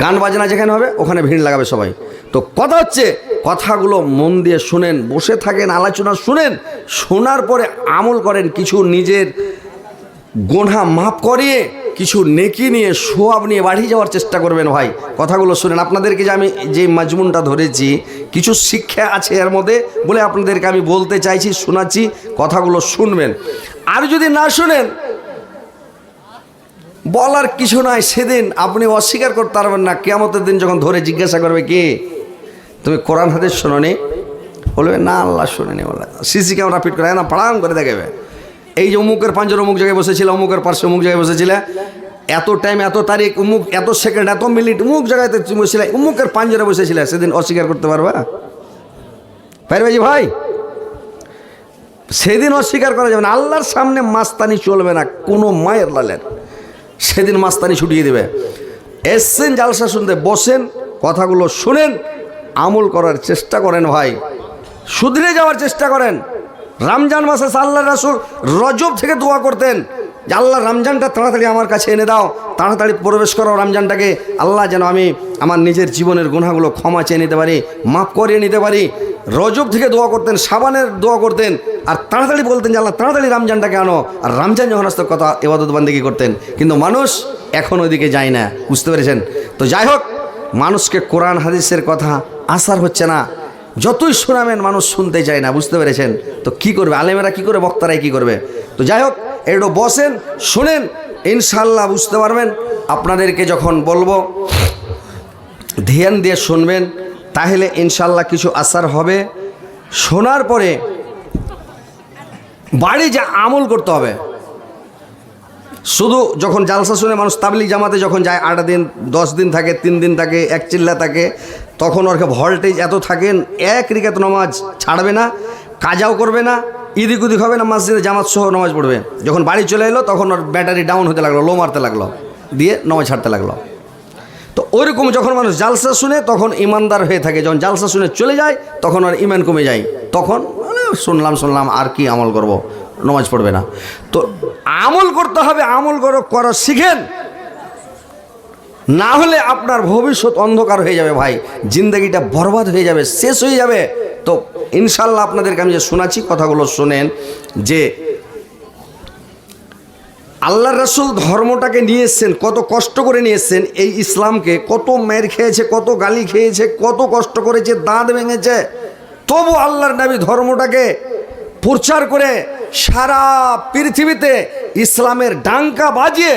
গান বাজনা যেখানে হবে, ওখানে ভিড় লাগাবে সবাই। তো কথা হচ্ছে, কথাগুলো মন দিয়ে শুনেন, বসে থাকেন, আলোচনা শুনেন, শোনার পরে আমল করেন, কিছু নিজের গোনা মাফ করিয়ে, কিছু নেকি নিয়ে, সোয়াব নিয়ে বাড়ি যাওয়ার চেষ্টা করবেন ভাই। কথাগুলো শুনেন। আপনাদেরকে যে আমি যে মাজমুনটা ধরেছি, কিছু শিক্ষা আছে এর মধ্যে বলে আপনাদেরকে আমি বলতে চাইছি, শোনাচ্ছি, কথাগুলো শুনবেন। আর যদি না শুনেন বলার কিছু নাই, সেদিন আপনি অস্বীকার করতে পারবেন না কেমতের দিন যখন ধরে জিজ্ঞাসা করবে কে? তুমি কোরআন হাদিস শোনোনি? বলবে, না, আল্লাহ শোনেনি বলে। সিসি ক্যামেরা ফিট করে, না, পাড়াম করে দেখাবে। এই যে অমুকের পাঞ্জর অমুক জায়গায় বসেছিল, অমুকের পার্শ্বে অমুক জায়গায় বসেছিলে, এত টাইম এত তারিখ, অমুক, এত সেকেন্ড এত মিনিট অমুক জায়গাতে তুমি বসেছিলে, অমুকের পাঞ্জরে বসেছিলে, সেদিন অস্বীকার করতে পারবা? পারবে জি ভাই? সেদিন অস্বীকার করা যাবে না, আল্লাহর সামনে মাস্তানি চলবে না, কোনো মায়ের লালের। সেদিন মাস্তানি ছুটিয়ে দেবে। এসছেন জালসা শুনতে, বসেন, কথাগুলো শুনেন, আমল করার চেষ্টা করেন ভাই। শুধরে যাওয়ার চেষ্টা করেন। রমজান মাসে আল্লাহ রাসুল রজব থেকে দোয়া করতেন। যে আল্লাহ রমজানটা তাড়াতাড়ি আমার কাছে এনে দাও, তাড়াতাড়ি প্রবেশ করো রমজানটাকে। আল্লাহ যেন আমি আমার নিজের জীবনের গুণাগুলো ক্ষমা চেয়ে নিতে পারি, মাফ করিয়ে নিতে পারি। রজব থেকে দোয়া করতেন, সাবানের দোয়া করতেন, আর তাড়াতাড়ি বলতেন যে আল্লাহ, তাড়াতাড়ি রমজানটাকে আনো। আর রামজান যখন আসতো কথা এবাদত বান্দিকে করতেন। কিন্তু মানুষ এখন ওইদিকে যায় না, বুঝতে পেরেছেন? তো যাই হোক, মানুষকে কোরআন, হাদিসের কথা আসার হচ্ছে না। যতই শোনাবেন, মানুষ শুনতে চায় না, বুঝতে পেরেছেন? তো কি করবে? আলেমেরা কি করে বক্তারাই কি করবে? তো যাই হোক একটু বসেন, শোনেন ইনশাল্লাহ বুঝতে পারবেন। আপনাদেরকে যখন বলব, ধ্যান দিয়ে শুনবেন। তাহলে ইনশাল্লাহ কিছু আসার হবে। শোনার পরে বাড়ি যা আমল করতে হবে। শুধু যখন জালসা শুনে মানুষ তাবলিক জামাতে যখন যায়, আট দিন, দশ দিন থাকে, তিন দিন থাকে, এক চিল্লা থাকে, তখন ওর ভোল্টেজ এত থাকেন এক রিকাত নামাজ ছাড়বে না, কাজাও করবে না, ইদিক উদিক হবে না, মসজিদে জামাত সহ নামাজ পড়বে। যখন বাড়ি চলে এলো, তখন ওর ব্যাটারি ডাউন হতে লাগল লো মারতে লাগল, দিয়ে নামাজ ছাড়তে লাগল। ওইরকম যখন মানুষ জালসা শুনে তখন ইমানদার হয়ে থাকে। যখন জালসা শুনে চলে যায়, তখন আর ইমান কমে যায়। তখন শুনলাম শুনলাম, আর কি আমল করব? নমাজ পড়বে না। তো আমল করতে হবে, আমল করো, করা শিখেন। না হলে আপনার ভবিষ্যৎ অন্ধকার হয়ে যাবে ভাই। জিন্দগিটা বরবাদ হয়ে যাবে, শেষ হয়ে যাবে। তো ইনশাল্লাহ আপনাদেরকে আমি যে শোনাচ্ছি কথাগুলো শোনেন যে আল্লাহ রসুল ধর্মটাকে নিয়ে এসছেন কত কষ্ট করে নিয়ে এসছেন এই ইসলামকে কত মের খেয়েছে, কত গালি খেয়েছে, কত কষ্ট করেছে, দাঁত ভেঙেছে। তবু আল্লাহর নবী ধর্মটাকে প্রচার করে সারা পৃথিবীতে ইসলামের ডাঙ্কা বাজিয়ে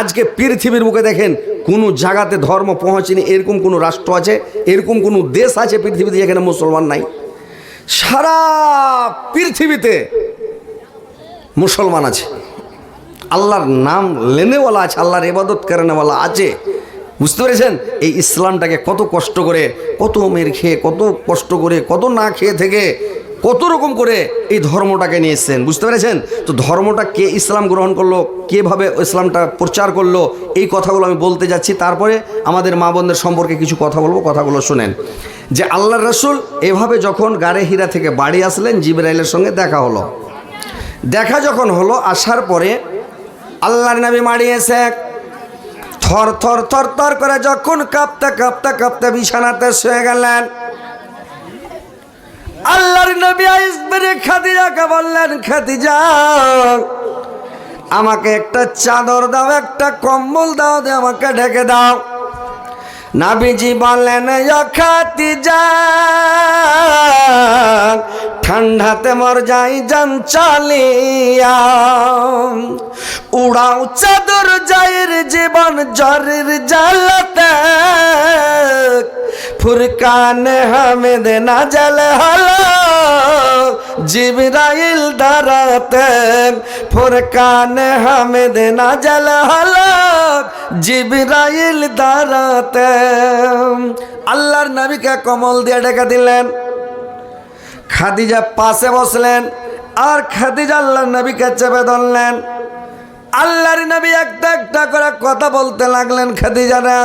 আজকে পৃথিবীর মুখে দেখেন, কোনো জায়গাতে ধর্ম পৌঁছেনি, এরকম কোনো রাষ্ট্র আছে, এরকম কোনো দেশ আছে পৃথিবীতে যেখানে মুসলমান নাই। সারা পৃথিবীতে মুসলমান আছে। আল্লাহর নাম লেনেওয়ালা আছে, আল্লাহর এবাদত করেনেওয়ালা আছে। বুঝতে পেরেছেন? এই ইসলামটাকে কত কষ্ট করে, কত মের খেয়ে, কত কষ্ট করে, কত না খেয়ে থেকে কত রকম করে এই ধর্মটাকে নিয়ে এসছেন বুঝতে পেরেছেন? তো ধর্মটা কে ইসলাম গ্রহণ করল, কেভাবে ইসলামটা প্রচার করল, এই কথাগুলো আমি বলতে যাচ্ছি। তারপরে আমাদের মা বোনদের সম্পর্কে কিছু কথা বলব, কথাগুলো শুনেন। যে আল্লাহ রসুল এভাবে যখন গাড়ে হীরা থেকে বাড়ি আসলেন, জিবরাইলের সঙ্গে দেখা হলো। দেখা যখন হলো, আসার পরে আল্লাহর নবী মারিয়েছে। থর থর থর থর করে যখন কাঁপতে কাঁপতে কাঁপতে বিছানাতে শুয়ে গেলেন। আল্লাহর নবী আইসবেরে খাদিজাকে বললেন, খাদিজা, আমাকে একটা চাদর দাও, একটা কম্বল দাও, দিয়ে আমাকে ঢেকে দাও। নাবিজি বললেন "ইয়া খাদিজা ঠান্ডাতে মর যাই যান চালিয়া। উড়াও চাদর যাইর জীবন জ্বরের জ্বালাতে ফুরকানে হামেদ না জল হলো জিবরাইল দাঁড়াতে ফুরকানে হামেদ না জল হলো জিবরাইল দাঁড়াতে আল্লাহর নবীকে কমল দিয়ে ডেকে দিলেন। খাদিজা পাশে বসলেন আর খাদিজা আল্লাহর নবীকে চেপে ধরলেন। আল্লাহর নবী একটা একটা করে কথা বলতে লাগলেন খাদিজারা।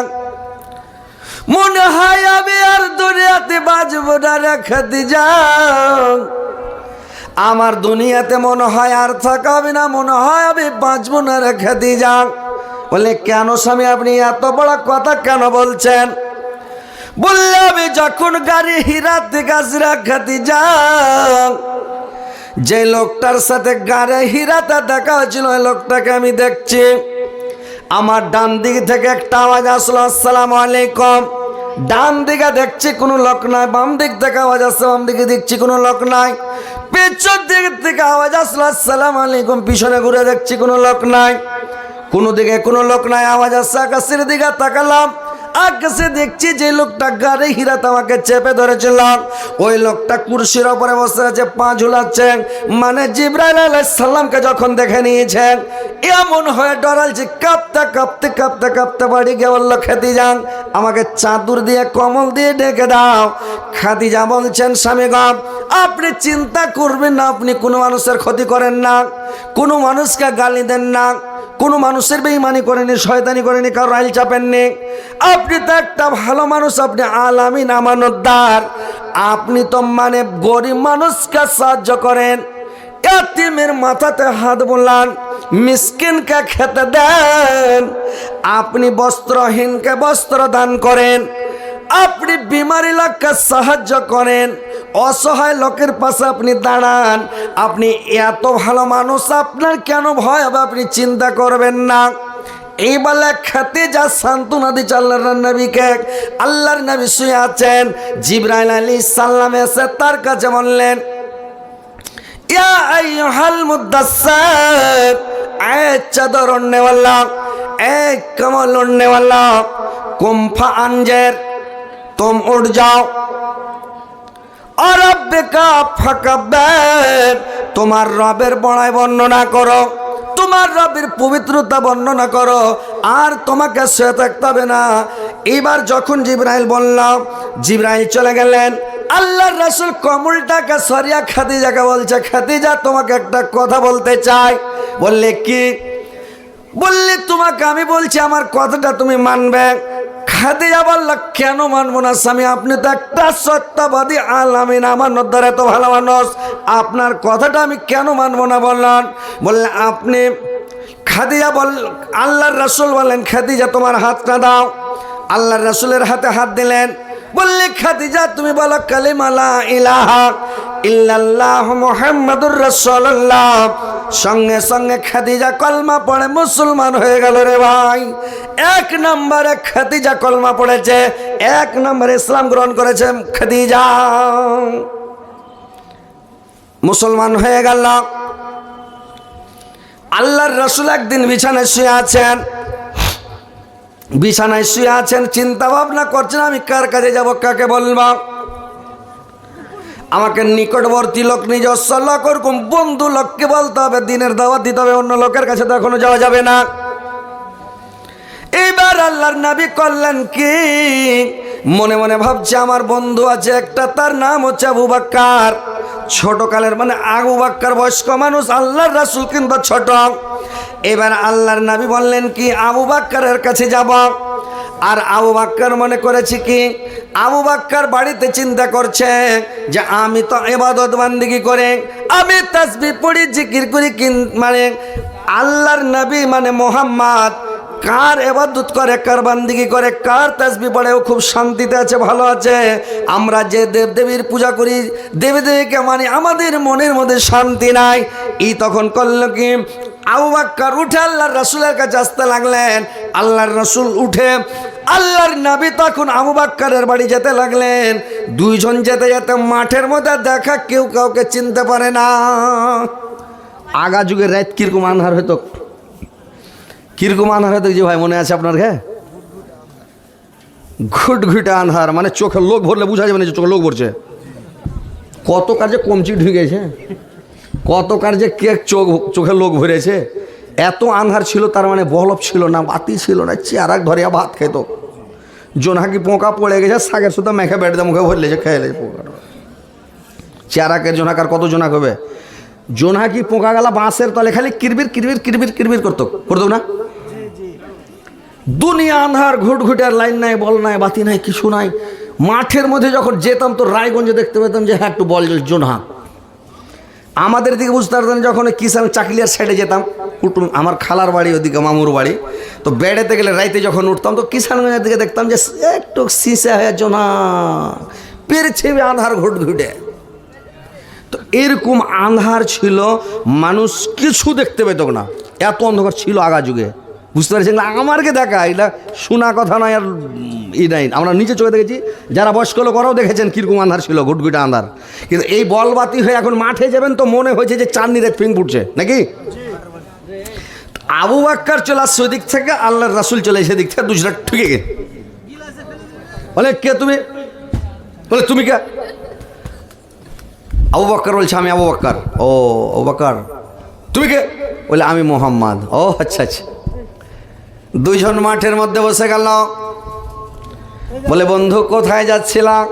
মনে হয় আমি আর দুনিয়াতে বাঁচবো না রে খাদিজা আমার দুনিয়াতে মনে হয় আর থাকাবে না, মনে হয় আমি বাঁচবো না রে খাদিজা বলে, কেন স্বামী, আপনি এত বড় কথা কেন বলছেন? বললে, আমি যখন গাড়ি হীরাতে গাছরা খাতি যাও। যে লোকটার সাথে গাড়ি হীরাতে দেখা হয়েছিল, ওই লোকটাকে আমি দেখছি। আমার ডান দিক থেকে একটা আওয়াজ আসলো, আসসালাম আলাইকুম। ডান দিকে দেখছি কোনো লোক নাই, বাম দিক থেকে আওয়াজ আসছে, বাম দিকে দেখছি কোনো লোক নাই। পেছন দিক থেকে আওয়াজ আসলো, আসসালাম আলাইকুম। পিছনে ঘুরে দেখছি কোনো লোক নাই। কোনো দিকে কোনো লোক নাই, আওয়াজ আসছে, আকাশের দিকে তাকালাম। আকাশে দেখছি যে লোকটা গাড়ি হিরাত আমাকে চেপে ধরেছিল। ওই লোকটা কুরসির ওপরে বসে আছে, পা ঝুলাচ্ছে। মানে জিব্রাইল আলাইহিস সালামকে যখন দেখে নিয়েছেন এমন হয়ে ডরালছে, কাঁপতে কাঁপতে কাঁপতে কাঁপতে বাড়ি গিয়ে বলল, খাদিজান, আমাকে চাদর দিয়ে, কমল দিয়ে ডেকে দাও। খাদিজা বলছেন, স্বামী গপ আপনি চিন্তা করবেন না, আপনি কোনো মানুষের ক্ষতি করেন না, কোনো মানুষকে গালি দেন না। কোনো মানুষের বেইমানি করেনি, শয়তানি করেনি, কারও রাইল চাপেননি। আপনি তো একটা ভালো মানুষ, আপনি আলামিন আমানতদার আপনি তো মানে গরিব মানুষকে সাহায্য করেন। এতিমের মাথাতে হাত বোলান, মিসকিনকে খেতে দেন। আপনি বস্ত্রহীনকে বস্ত্র দান করেন। আপনি বিমারি লোককে সাহায্য করেন, অসহায় লোকের পাশে আপনি দাঁড়ান, আপনি এত ভালো মানুষ, আপনার কেন ভয় হবে? আপনি চিন্তা করবেন না। এই বলে খেতে যা সান্ত্বনা দিচ্ছে আল্লাহর নবীকে, আল্লাহর নবী শুয়ে আছেন, জিব্রাইল আলী সাল্লাম এসে তার কাছে বললেন চাদর ওড়নেওয়ালা এ কমল ওড়নেওয়ালা কুম্ফা আঞ্জের तुम उड़ जाओ और रब का फकबर তোমার রবের বড়াই বর্ণনা করো তোমার রবের পবিত্রতা বর্ণনা করো আর তোমাকে সে থাকতে হবে না এবার যখন জিব্রাইল বলল জিব্রাইল চলে গেলেন আল্লাহর রাসূল কমলটাকে সরিয়া খাদিজাকে বলছে খাদিজা তোমাকে একটা কথা বলতে চাই বললে কি বললে তোমাকে আমি বলছি আমার কথাটা তুমি মানবে খাদিজা বলল কেন মানবো না স্বামী? আপনি তো একটা সত্যবাদী আলামিন। আমার নদ্দার এত ভালো মানুষ। আপনার কথাটা আমি কেন মানবো না বললেন বললেন আপনি খাদিজা বল, আল্লাহর রসুল বললেন, খাদিজা তোমার হাতটা দাও। আল্লাহর রসুলের হাতে হাত দিলেন। বললে, খাদিজা, তুমি বলো কালিমালা ইলাহা ইল্লাল্লাহ মুহাম্মাদুর রাসূলুল্লাহ। সঙ্গে সঙ্গে খাদিজা কলমা পড়ে, মুসলমান হয়ে গেল রে ভাই। এক নম্বরে খাদিজা কলমা পড়েছে, এক নম্বরে ইসলাম গ্রহণ করেছে খাদিজা। মুসলমান হয়ে গেল। আল্লাহর রসুল একদিন বিছানায় শুয়ে আছেন। বিছানায় শুয়ে আছেন, চিন্তা ভাবনা করছেন, আমি কার কাছে যাব, কাকে বলব? আমাকে নিকটবর্তী লোক নিজস্ব লোক ওরকম বন্ধু লোককে বলতে হবে, দিনের দাওয়াত দিতে হবে, অন্য লোকের কাছে তো এখনও যাওয়া যাবে না। এইবার আল্লাহর নাবি করলেন কি? মনে মনে ভাবছে, আমার বন্ধু আছে, একটা তার নাম হচ্ছে আবু বাক্কার। ছোট কালের মানে আবু বাক্কার বয়স্ক মানুষ, আল্লাহর রাসুল কিন্তু ছোট। এবার আল্লাহর নাবি বললেন কি, আবু বাক্কারের কাছে যাব। আর আবু বাক্কার মনে করেছে কি? আবু বাক্কার বাড়িতে চিন্তা করছে যে আমি তো এবাদত বান্দিগি করে, আমি তাসবি পড়ি, জিকির করি মানে আল্লাহর নবী মানে মোহাম্মদ কার এবাদত করে, কার বান্দিগি করে, কার তাসবি পড়েও খুব শান্তিতে আছে, ভালো আছে। আমরা যে দেব দেবীর পূজা করি দেবী দেবীকে মানে আমাদের মনের মধ্যে শান্তি নাই। ই তখন করল কি? আবু বাক্কার উঠে আল্লাহর রসুলের কাছে আসতে লাগলেন। আল্লাহর রসুল উঠে, আল্লাহর নাবি তখন আবু বাড়ি যেতে লাগলেন। দুইজন যেতে যেতে মাঠের মধ্যে দেখা, কেউ কাউকে চিনতে পারে না। আগা যুগে রাত কীরকম আনহার হয়তো কীরকম আনহার যে ভাই, মনে আছে আপনার হ্যাঁ ঘুট ঘুটে আনহার মানে চোখে লোক ভরলে বোঝা যাবে না যে চোখে লোক ভরছে। কত কাজে কমচি ঢুকেছে কত কার যে কে চোখ, চোখে লোক ভরেছে, এত আন্ধার ছিল, তার মানে বলব ছিল না, বাতি ছিল না, চেয়ারাক ধরিয়া ভাত খেত জোনাকি পোকা পড়ে গেছে, শাকের সুতো মেখে বেড়ে মুখে ভরলেছে খেয়ে লেছে পোকাটা। চেয়ারাকের জোনাকার কত জোনাক হবে জোনাকি পোকা গেলা বাঁশের তলে খালি কিরবির কিরবির কিরবির কিরবির করতো। করতো না? দুনিয়া আন্ধার, ঘুট ঘুটার লাইন নাই, বল নাই, বাতি নাই, কিছু নাই। মাঠের মধ্যে যখন যেতাম তো রায়গঞ্জে দেখতে পেতাম যে হ্যাঁ একটু বল জোনহা আমাদের দিকে বুঝতে পারতাম যখন কিষান চাকলিয়ার সাইডে যেতাম কুটুম আমার খালার বাড়ি, ওদিকে মামুর বাড়ি। তো বেড়াতে গেলে রাইতে যখন উঠতাম, তো কিষানগঞ্জের দিকে দেখতাম যে, একটু সিসা হয়ে জোনা পেরেছে আধার ঘুট ঘুটে। তো এরকম আন্ধার ছিল, মানুষ কিছু দেখতে পেত না। এত অন্ধকার ছিল আগা যুগে। বুঝতে পারছি আমারকে দেখা এটা শোনা কথা নয় আর ই নাই। আমরা নিচে চলে দেখেছি, যারা বয়স্ক লোক, ওরাও দেখেছেন কীরকম আন্ধার ছিল, ঘুটঘুটে আন্ধার। কিন্তু এই বলবাতি হয়ে এখন মাঠে যাবেন তো মনে হয়েছে যে চাঁদনির এক ফিং ফুটছে। নাকি? আবু বাক্কার চলে আসছে ওই দিক থেকে, আল্লাহর রাসুল চলে এসে দিক থেকে দুজনা ঠুকে গে বলে, কে তুমি? বলে, তুমি কে? আবু বাক্কার বলছে, আমি আবু বাক্কার ও, আবু বাক্কার তুমি কে? বলে, আমি মোহাম্মদ। ও আচ্ছা আচ্ছা। দুইজন মাঠের মধ্যে বসে গেল। বলে, বন্ধু, কোথায় যাচ্ছিলাম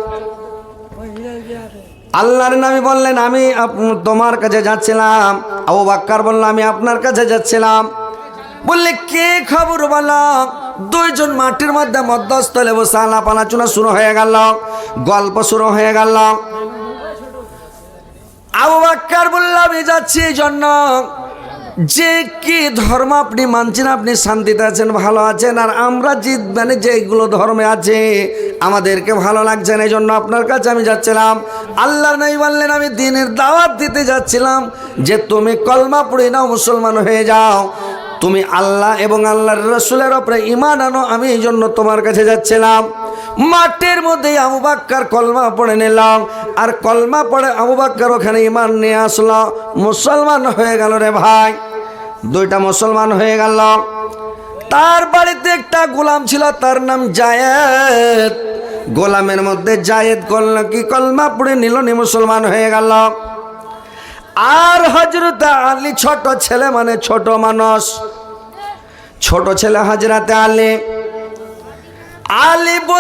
আল্লাহর নামে বললেন, আমি তোমার কাছে যাচ্ছিলাম। আবু বাক্কার বলল, আমি আপনার কাছে যাচ্ছিলাম। বললে, কে খবর বলো? দুইজন মাটির মধ্যে মধ্যস্থলে বসে আলাপ আলোচনা শুরু হয়ে গেল। গল্প শুরু হয়ে গেল। আবু বাক্কার বলল, আমি যাচ্ছি এই জন্য। যে কি ধর্ম আপনি মানছেন, আপনি শান্তিতে আছেন, ভালো আছেন, আর আমরা যে মানে যেগুলো ধর্মে আছে, আমাদেরকে ভালো লাগছে না এই জন্য আপনার কাছে আমি যাচ্ছিলাম। আল্লাহ নাই বললেন, আমি দিনের দাওয়াত দিতে যাচ্ছিলাম যে তুমি কলমা পড়ে নাও, মুসলমান হয়ে যাও। তুমি আল্লাহ এবং আল্লাহর রসুলের ওপরে ইমান আনো, আমি এই জন্য তোমার কাছে যাচ্ছিলাম। মাঠের মধ্যে আবু বাক্কার কলমা পড়ে নিলাম। আর কলমা পড়ে আবু বাক্কার ওখানে ইমান নিয়ে আসলো। মুসলমান হয়ে গেল রে ভাই। দুইটা মুসলমান হয়ে গেল। তার বাড়িতে একটা গোলাম ছিল, তার নাম জায়েদ। গোলামের মধ্যে জায়েদ করল কি কলমা পড়ে নিল নি মুসলমান হয়ে গেল। আর হজরত আলী ছোট ছেলে মানে ছোট মানুষ। ছোট ছেলে হজরতে আলী। আলী